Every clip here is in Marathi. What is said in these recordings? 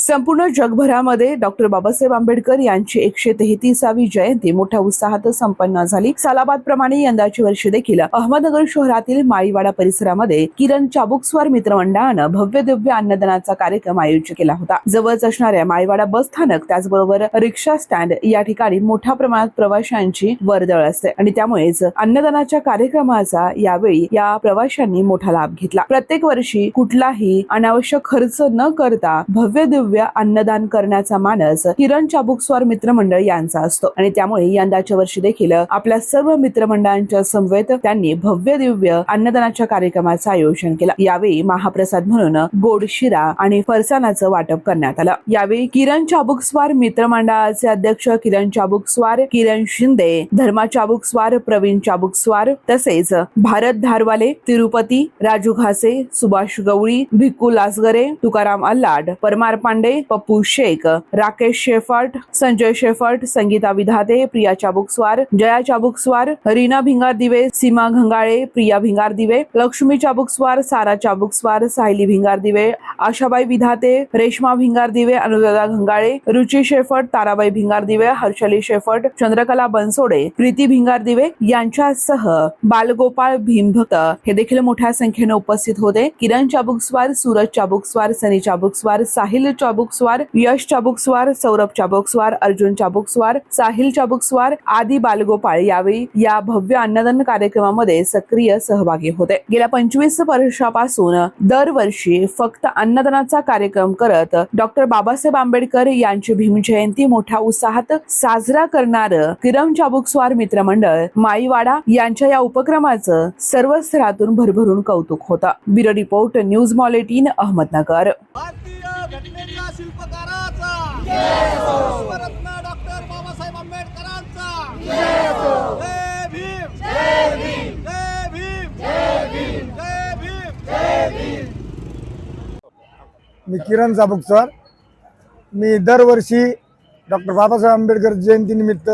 संपूर्ण जगभरामध्ये डॉक्टर बाबासाहेब आंबेडकर यांची एकशे तेहतीसावी जयंती मोठ्या उत्साहात संपन्न झाली. सालाबाद प्रमाणे यंदाची वर्षी देखील अहमदनगर शहरातील माळीवाडा परिसरामध्ये किरण चाबुकस्वार मित्रमंडळानं भव्य दिव्य अन्नदानाचा कार्यक्रम आयोजित केला होता. जवळच असणाऱ्या माळीवाडा बस स्थानक त्याचबरोबर रिक्षा स्टँड या ठिकाणी मोठ्या प्रमाणात प्रवाशांची वर्दळ असते आणि त्यामुळेच अन्नदानाच्या कार्यक्रमाचा यावेळी या प्रवाशांनी मोठा लाभ घेतला. प्रत्येक वर्षी कुठलाही अनावश्यक खर्च न करता भव्य दिव्य अन्नदान करण्याचा मानस किरण चाबुकस्वार मित्रमंडळ यांचा असतो. आणि त्यामुळे यंदाच्या वर्षी देखील आपल्या सर्व मित्रमंडळांच्या समवेत त्यांनी भव्य दिव्य अन्नदानाच्या कार्यक्रमाचं आयोजन केलं. यावेळी महाप्रसाद म्हणून गोड शिरा आणि फरसाणाचं वाटप करण्यात आलं. यावेळी किरण चाबुकस्वार मित्रमंडळाचे अध्यक्ष किरण चाबुकस्वार किरण शिंदे धर्मा चाबुकस्वार प्रवीण चाबुकस्वार तसेच भारत धारवाले तिरुपती राजू घासे सुभाष गवळी भिक्कू लासगरे तुकाराम अल्लाड परमार पांडे पप्पू शेख राकेश शेफाट संजय शेफाट संगीता विधाते प्रिया चाबुकस्वार जया चाबुकस्वार रीना भिंगार दिवे सीमा घंगाळे प्रिया भिंगार दिवे लक्ष्मी चाबुकस्वार सारा चाबुकस्वार सायली भिंगार दिवे आशाबाई विधाते रेश्मा भिंगार दिवे अनुराधा घंगाळे रुची शेफट ताराबाई भिंगार दिवे हर्षली शेफट चंद्रकला बनसोडे प्रीती भिंगार दिवे यांच्यासह बालगोपाळ भीमभक्त. हे देखील मोठ्या संख्येने उपस्थित होते. किरण चाबुकस्वार सूरज चाबुकस्वार सनी चाबुकस्वार साहिल चाबुकस्वार यश चाबुकस्वार सौरभ चाबुकस्वार अर्जुन चाबुकस्वार साहिल चाबुकस्वार आदी बालगोपाळ यावेळी या भव्य अन्नदान कार्यक्रमामध्ये सक्रिय सहभागी होते. गेल्या पंचवीस वर्षापासून दरवर्षी फक्त अन्नदानाचा कार्यक्रम करत डॉक्टर बाबासाहेब आंबेडकर यांची भीमजयंती मोठ्या उत्साहात साजरा करणार किरण चाबुकस्वार मित्रमंडळ माईवाडा यांच्या या उपक्रमाचं सर्व स्तरातून भरभरून कौतुक होतं. ब्युरो रिपोर्ट न्यूज मॉलेटीन अहमदनगर. विश्वरत्न डॉक्टर बाबासाहेब आंबेडकरांचा जय भीम जय भीम जय भीम जय भीम जय भीम जय भीम मी किरण चाबुकस्वार मी दरवर्षी डॉक्टर बाबासाहेब आंबेडकर जयंतीनिमित्त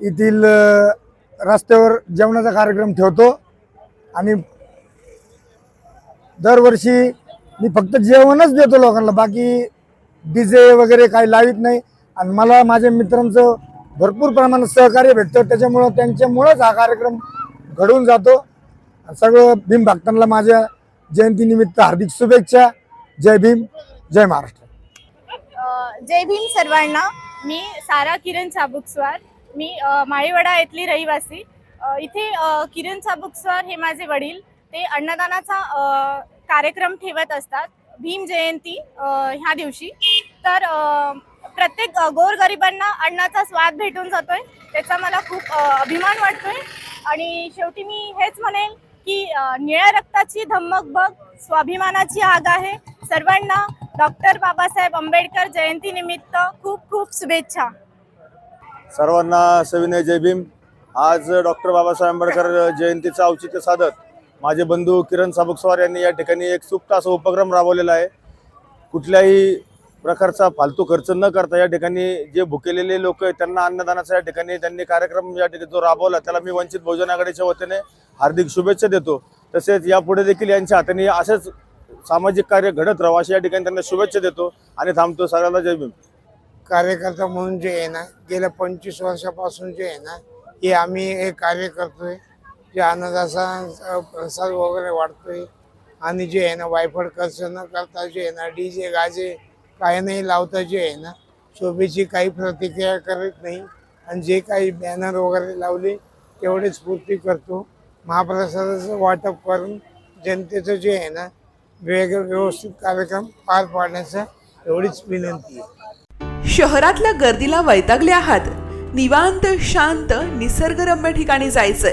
येथील रस्त्यावर जेवणाचा कार्यक्रम ठेवतो. आणि दरवर्षी मी फक्त जेवणच देतो लोकांना बाकी डी जे वगैरे काही लावित नाही. आणि मला माझ्या मित्रांचं भरपूर प्रमाणात सहकार्य भेटतं. त्याच्यामुळं त्यांच्यामुळंच हा कार्यक्रम घडून जातो. सगळं भीम भक्तांना माझ्या जयंतीनिमित्त हार्दिक शुभेच्छा. जय भीम जय महाराष्ट्र. जय भीम सर्वांना. मी सारा किरण चाबुकस्वार मी अ, माळीवाडा येथली रहिवासी. इथे किरण चाबुकस्वार हे माझे वडील. ते अन्नदानाचा कार्यक्रम ठेवत असतात. भीम जयंती ह्या दिवशी. तर प्रत्येक गोरगरिबांना अन्नाचा स्वाद भेटून जातोय. त्याचा मला खूप अभिमान वाटतोय. आणि शेवटी मी हेच म्हणेन की निळ्या रक्ताची धम्मक बघ. स्वाभिमानाची आग आहे. सर्वांना डॉक्टर बाबासाहेब आंबेडकर जयंती निमित्त खूप खूप शुभेच्छा. सर्वांना सविनय जय भीम. आज डॉक्टर बाबासाहेब आंबेडकर जयंतीचं औचित्य साधत माझे बंधू किरण साबुकस्वार यांनी या ठिकाणी एक सुप्त असा उपक्रम राबवलेला आहे. कुठल्याही प्रकारचा फालतू खर्च न करता या ठिकाणी जे भुकेलेले लोक आहेत त्यांना अन्नदानाचा या ठिकाणी त्यांनी कार्यक्रम या ठिकाणी जो राबवला त्याला मी वंचित बहुजन आघाडीच्या वतीने हार्दिक शुभेच्छा देतो. तसेच यापुढे देखील यांच्या हाताने असेच सामाजिक कार्य घडत राहावं अशा या ठिकाणी त्यांना शुभेच्छा देतो आणि थांबतो सगळ्याला जय भीम. कार्यकर्ता म्हणून जे आहे ना गेल्या पंचवीस वर्षापासून जे आहे ना हे आम्ही हे कार्य करतोय. जे अन्नदासा प्रसाद वगैरे वाढतोय. आणि जे आहे ना वायफळ खर्च न करता जे आहे ना डी जे गाजे काय नाही लावता जे आहे ना शोभेची काही प्रतिक्रिया करत नाही. आणि जे काही बॅनर वगैरे लावले तेवढेच पूर्ती करतो. महाप्रसादाचं वाटप करून जनतेचं जे आहे ना वेगळं व्यवस्थित कार्यक्रम पार पाडण्याचा एवढीच विनंती आहे. शहरातल्या गर्दीला वैतागले आहात. निवांत शांत निसर्गरम्य ठिकाणी जायचंय.